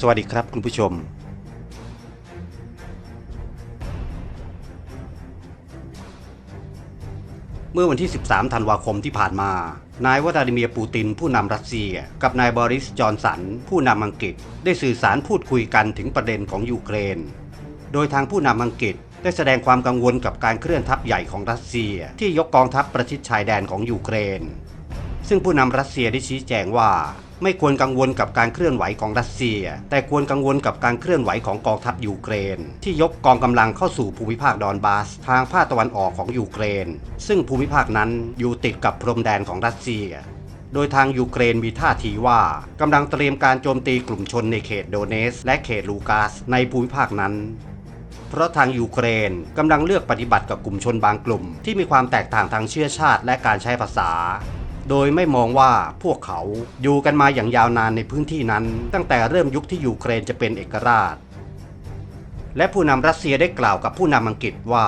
สวัสดีครับคุณผู้ชม เมื่อวันที่ 13 ธันวาคมที่ผ่านมา นายวลาดิเมียร์ปูตินผู้นำรัสเซีย กับนายบอริส จอนสัน ผู้นำอังกฤษ ได้สื่อสารพูดคุยกันถึงประเด็นของยูเครน โดยทางผู้นำอังกฤษได้แสดงความกังวลกับการเคลื่อนทัพใหญ่ของรัสเซีย ที่ยกกองทัพประชิดชายแดนของยูเครน ซึ่งผู้นำรัสเซียได้ชี้แจงว่า ไม่ควรกังวลกับการเคลื่อนไหวของรัสเซีย แต่ควรกังวลกับการเคลื่อนไหวของกองทัพยูเครน ที่ยกกองกำลังเข้าสู่ภูมิภาคดอนบาส ทางภาคตะวันออกของยูเครน ซึ่งภูมิภาคนั้นอยู่ติดกับพรมแดนของรัสเซีย โดยทางยูเครนมีท่าทีว่ากำลังเตรียมการโจมตีกลุ่มชนในเขตโดเนส และเขตลูกาสในภูมิภาคนั้นเพราะทางยูเครนกำลังเลือกปฏิบัติกับกลุ่มชนบางกลุ่ม ที่มีความแตกต่างทางเชื้อชาติและการใช้ภาษา โดยไม่มองว่าพวกเขาอยู่กันมาอย่างยาวนานในพื้นที่นั้น ตั้งแต่เริ่มยุคที่ยูเครนจะเป็นเอกราช และผู้นำรัสเซียได้กล่าวกับผู้นำอังกฤษว่า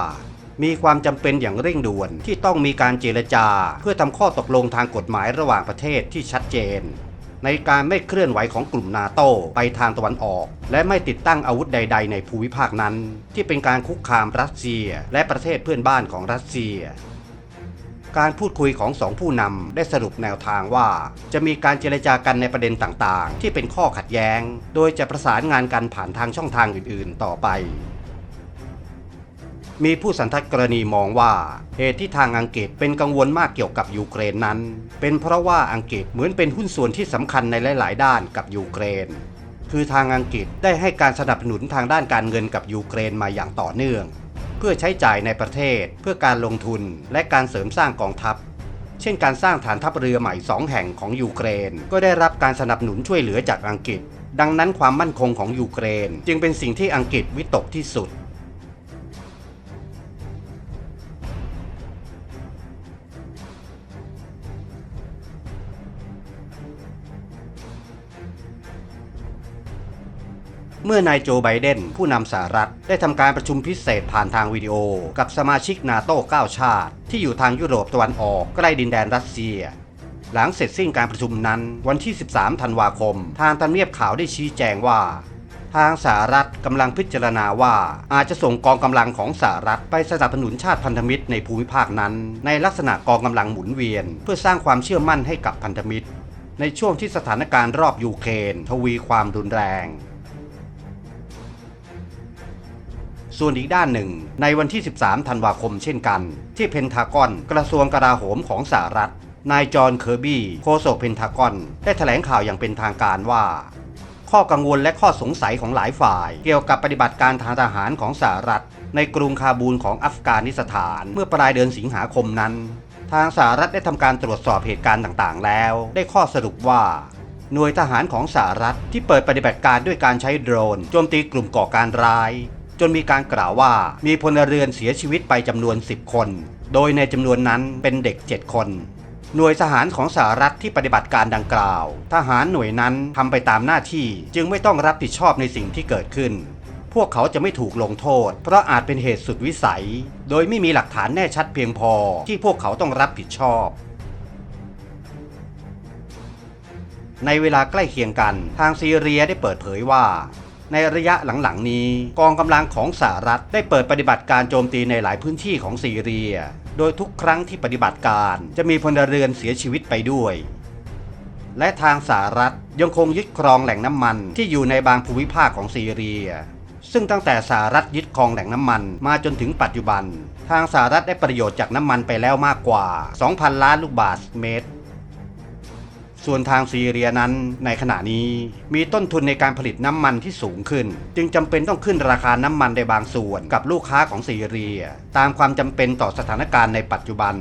มีความจำเป็นอย่างเร่งด่วนที่ต้องมีการเจรจา เพื่อทำข้อตกลงทางกฎหมายระหว่างประเทศที่ชัดเจน ในการไม่เคลื่อนไหวของกลุ่มนาโตไปทางตะวันออก และไม่ติดตั้งอาวุธใด ๆ ในภูมิภาคนั้น ที่เป็นการคุกคามรัสเซีย และประเทศเพื่อนบ้านของรัสเซีย การพูดคุยของสองผู้นำได้สรุปแนวทางว่า จะมีการเจรจากันในประเด็นต่างๆ ที่เป็นข้อขัดแย้ง โดยจะประสานงานกันผ่านทางช่องทางอื่นๆ ต่อไป มีผู้สันทัดกรณีมองว่า เหตุที่ทางอังกฤษเป็นกังวลมากเกี่ยวกับยูเครนนั้น เป็นเพราะว่าอังกฤษเหมือนเป็นหุ้นส่วนที่สำคัญในหลาย ๆ ด้านกับยูเครนคือทางอังกฤษได้ให้การสนับสนุนทางด้านการเงินกับยูเครนมาอย่างต่อเนื่อง เพื่อใช้จ่ายในประเทศ เพื่อการลงทุนและการเสริมสร้างกองทัพ เช่นการสร้างฐานทัพเรือใหม่สองแห่งของยูเครน ก็ได้รับการสนับสนุนช่วยเหลือจากอังกฤษ ดังนั้นความมั่นคงของยูเครน จึงเป็นสิ่งที่อังกฤษวิตกที่สุด เมื่อนายโจไบเดนผู้นำสหรัฐ ได้ทำการประชุมพิเศษผ่านทางวิดีโอ กับสมาชิกนาโต้9ชาติ ที่อยู่ทางยุโรปตะวันออกใกล้ดินแดนรัสเซีย หลังเสร็จสิ้นการประชุมนั้น วันที่ 13 ธันวาคม ทางทำเนียบข่าวได้ชี้แจงว่า ทางสหรัฐกำลังพิจารณาว่าอาจจะส่งกองกำลังของสหรัฐไปสนับสนุนชาติพันธมิตรในภูมิภาคนั้น ในลักษณะกองกำลังหมุนเวียน เพื่อสร้างความเชื่อมั่นให้กับพันธมิตรในช่วงที่สถานการณ์รอบยูเครนทวีความรุนแรง ส่วนอีกด้านหนึ่ง ในวันที่ 13 ธันวาคมเช่นกัน ที่เพนทากอนกระทรวงกลาโหมของสหรัฐ นายจอห์นเคอร์บี้โฆษกเพนทากอน ได้แถลงข่าวอย่างเป็นทางการว่า ข้อกังวลและข้อสงสัยของหลายฝ่าย เกี่ยวกับปฏิบัติการทางทหารของสหรัฐ ในกรุงคาบูลของอัฟกานิสถานเมื่อปลายเดือนสิงหาคมนั้น ทางสหรัฐได้ทำการตรวจสอบเหตุการณ์ต่างๆ แล้ว ได้ข้อสรุปว่าหน่วยทหารของสหรัฐที่เปิดปฏิบัติการด้วยการใช้โดรนโจมตีกลุ่มก่อการร้าย จนมีการกล่าวว่ามีพลเรือนเสียชีวิตไปจำนวน 10 คน โดยในจำนวนนั้นเป็นเด็ก 7 คนหน่วยทหารของสหรัฐที่ปฏิบัติการดังกล่าว ทหารหน่วยนั้นทำไปตามหน้าที่จึงไม่ต้องรับผิดชอบในสิ่งที่เกิดขึ้น พวกเขาจะไม่ถูกลงโทษ เพราะอาจเป็นเหตุสุดวิสัย โดยไม่มีหลักฐานแน่ชัดเพียงพอที่พวกเขาต้องรับผิดชอบ ในเวลาใกล้เคียงกัน ทางซีเรียได้เปิดเผยว่า ในระยะหลังๆนี้ กองกำลังของสหรัฐได้เปิดปฏิบัติการโจมตีในหลายพื้นที่ของซีเรีย โดยทุกครั้งที่ปฏิบัติการจะมีพลเรือนเสียชีวิตไปด้วย และทางสหรัฐยังคงยึดครองแหล่งน้ำมันที่อยู่ในบางภูมิภาคของซีเรีย ซึ่งตั้งแต่สหรัฐยึดครองแหล่งน้ำมันมาจนถึงปัจจุบัน ทางสหรัฐได้ประโยชน์จากน้ำมันไปแล้วมากกว่า 2,000 ล้านลูกบาศก์เมตร ส่วนทางซีเรียนั้นในขณะนี้มีต้นทุนในการผลิตน้ำมันที่สูงขึ้น จึงจำเป็นต้องขึ้นราคาน้ำมันในบางส่วนกับลูกค้าของซีเรีย ตามความจำเป็นต่อสถานการณ์ในปัจจุบัน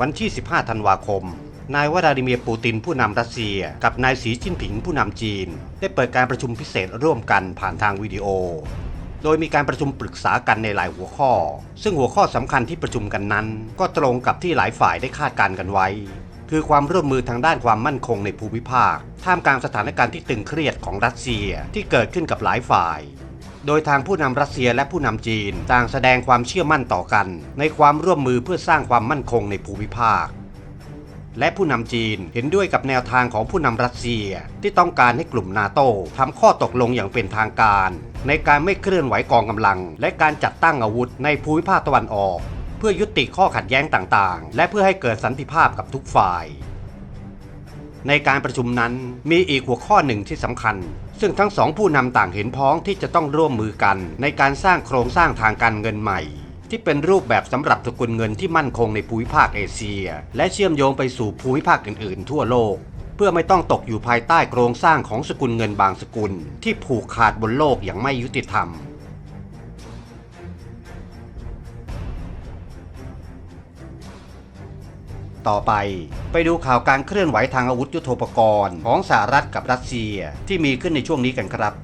วันที่ 15 ธันวาคม นายวลาดิเมียร์ปูตินผู้นำรัสเซีย กับนายสีจิ้นผิงผู้นำจีน ได้เปิดการประชุมพิเศษร่วมกันผ่านทางวิดีโอ โดยมีการประชุมปรึกษากันในหลายหัวข้อ ซึ่งหัวข้อสำคัญที่ประชุมกันนั้น ก็ตรงกับที่หลายฝ่ายได้คาดการณ์กันไว้ คือความร่วมมือทางด้านความมั่นคงในภูมิภาค ท่ามกลางสถานการณ์ที่ตึงเครียดของรัสเซียที่เกิดขึ้นกับหลายฝ่าย โดยทางผู้นำรัสเซียและผู้นำจีนต่างแสดงความเชื่อมั่นต่อกัน ในความร่วมมือเพื่อสร้างความมั่นคงในภูมิภาค และผู้นำจีนเห็นด้วยกับแนวทางของผู้นำรัสเซีย ที่ต้องการให้กลุ่มนาโต้ทำข้อตกลงอย่างเป็นทางการ ในการไม่เคลื่อนไหวกองกำลัง และการจัดตั้งอาวุธในภูมิภาคตะวันออก เพื่อยุติข้อขัดแย้งต่างๆ และเพื่อให้เกิดสันติภาพกับทุกฝ่าย ในการประชุมนั้นมีอีกหัวข้อหนึ่งที่สำคัญ ซึ่งทั้งสองผู้นำต่างเห็นพ้องที่จะต้องร่วมมือกันในการสร้างโครงสร้างทางการเงินใหม่ ที่เป็นรูปแบบสำหรับสกุลเงินที่มั่นคงในภูมิภาคเอเชีย และเชื่อมโยงไปสู่ภูมิภาคอื่นๆ ทั่วโลก เพื่อไม่ต้องตกอยู่ภายใต้โครงสร้างของสกุลเงินบางสกุล ที่ผูกขาดบนโลกอย่างไม่ยุติธรรมต่อไป ไปดูข่าวการเคลื่อนไหวทางอาวุธยุโทโธปกรณ์ของสหรัฐกับรัสเซียที่มีขึ้นในช่วงนี้กันครับ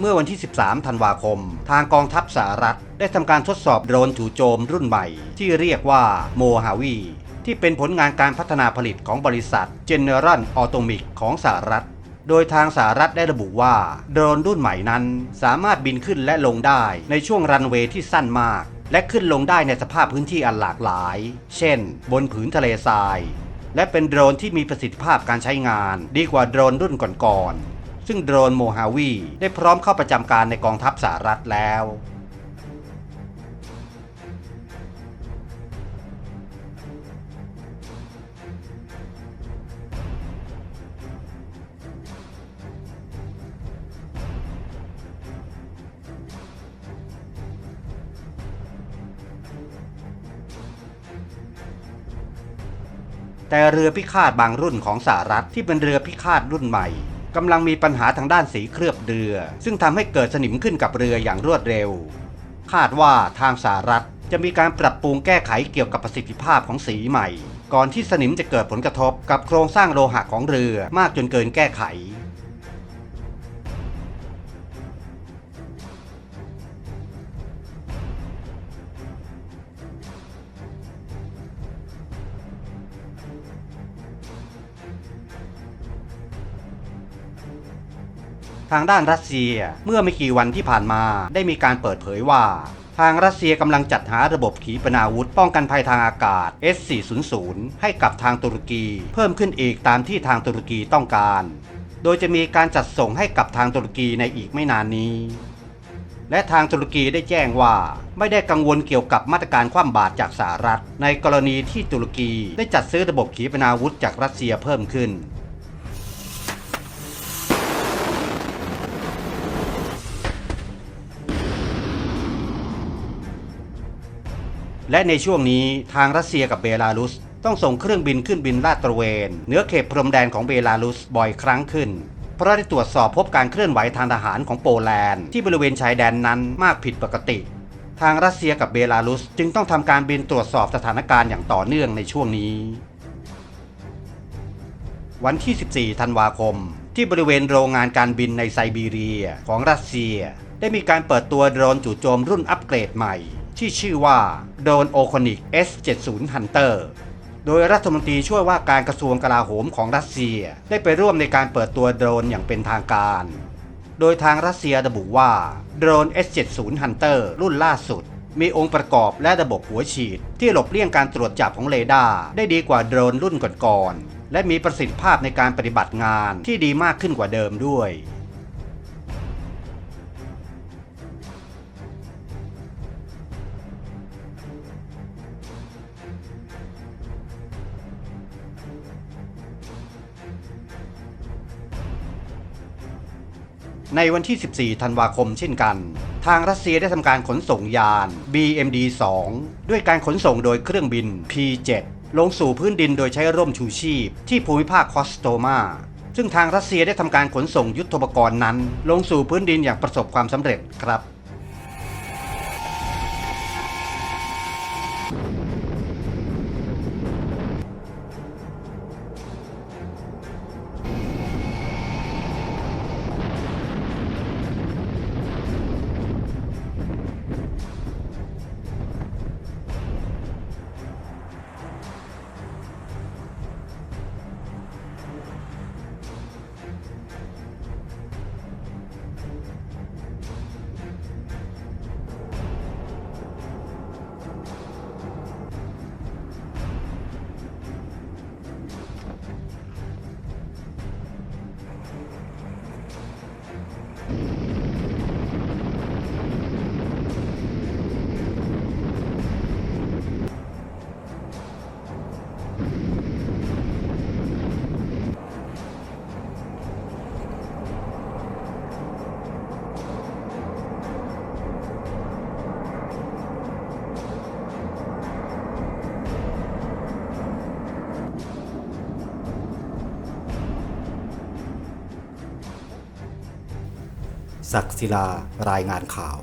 เมื่อวันที่ 13 ธันวาคม ทางกองทัพสหรัฐ ได้ทำการทดสอบโดรนจู่โจมรุ่นใหม่ ที่เรียกว่าโมฮาวีที่เป็นผลงานการพัฒนาผลิตของบริษัท General Atomic ของสหรัฐ โดยทางสหรัฐได้ระบุว่า โดรนรุ่นใหม่นั้น สามารถบินขึ้นและลงได้ในช่วงรันเวย์ที่สั้นมาก และขึ้นลงได้ในสภาพพื้นที่อันหลากหลาย เช่น บนผืนทะเลทราย และเป็นโดรนที่มีประสิทธิภาพการใช้งาน ดีกว่าโดรนรุ่นก่อน ซึ่งโดรนโมฮาวีได้พร้อมเข้าประจำการในกองทัพสหรัฐแล้วแต่เรือพิฆาตบางรุ่นของสหรัฐที่เป็นเรือพิฆาตรุ่นใหม่ กำลังมีปัญหาทางด้านสีเคลือบเรือ ซึ่งทำให้เกิดสนิมขึ้นกับเรืออย่างรวดเร็ว คาดว่าทางสหรัฐจะมีการปรับปรุงแก้ไขเกี่ยวกับประสิทธิภาพของสีใหม่ ก่อนที่สนิมจะเกิดผลกระทบกับโครงสร้างโลหะของเรือมากจนเกินแก้ไข ทางด้านรัสเซียเมื่อไม่กี่วันที่ผ่านมาได้มีการเปิดเผยว่า ทางรัสเซียกำลังจัดหาระบบขีปนาวุธป้องกันภัยทางอากาศ S-400 ให้กับทางตุรกี เพิ่มขึ้นอีกตามที่ทางตุรกีต้องการ โดยจะมีการจัดส่งให้กับทางตุรกีในอีกไม่นานนี้ และทางตุรกีได้แจ้งว่า ไม่ได้กังวลเกี่ยวกับมาตรการคว่ำบาตรจากสหรัฐ ในกรณีที่ตุรกีได้จัดซื้อระบบขีปนาวุธจากรัสเซียเพิ่มขึ้น และในช่วงนี้ทางรัสเซียกับเบลารุส ต้องส่งเครื่องบินขึ้นบินลาดตระเวนเหนือเขตพรมแดนของเบลารุสบ่อยครั้งขึ้น เพราะได้ตรวจสอบพบการเคลื่อนไหวทางทหารของโปแลนด์ ที่บริเวณชายแดนนั้นมากผิดปกติ ทางรัสเซียกับเบลารุส จึงต้องทำการบินตรวจสอบสถานการณ์อย่างต่อเนื่องในช่วงนี้ วันที่ 14 ธันวาคม ที่บริเวณโรงงานการบินในไซบีเรียของรัสเซีย ได้มีการเปิดตัวโดรนจู่โจมรุ่นอัปเกรดใหม่ ที่ชื่อว่าโดรนโอคอนิก S70 Hunter โดยรัฐมนตรีช่วยว่าการกระทรวงกลาโหมของรัสเซีย ได้ไปร่วมในการเปิดตัวโดรนอย่างเป็นทางการ โดยทางรัสเซียระบุว่าโดรน S70 Hunter รุ่นล่าสุด มีองค์ประกอบและระบบหัวฉีด ที่หลบเลี่ยงการตรวจจับของเรดาร์ได้ดีกว่าโดรนรุ่นก่อนๆและมีประสิทธิภาพในการปฏิบัติงานที่ดีมากขึ้นกว่าเดิมด้วย ในวันที่ 14 ธันวาคมเช่นกัน ทางรัสเซียได้ทำการขนส่งยาน BMD-2 ด้วยการขนส่งโดยเครื่องบิน P-7 ลงสู่พื้นดินโดยใช้ร่มชูชีพ ที่ภูมิภาคคอสโตมาซึ่งทางรัสเซียได้ทำการขนส่งยุทโธปกรณ์นั้น ลงสู่พื้นดินอย่างประสบความสำเร็จครับ ศักดิ์ศิลารายงานข่าว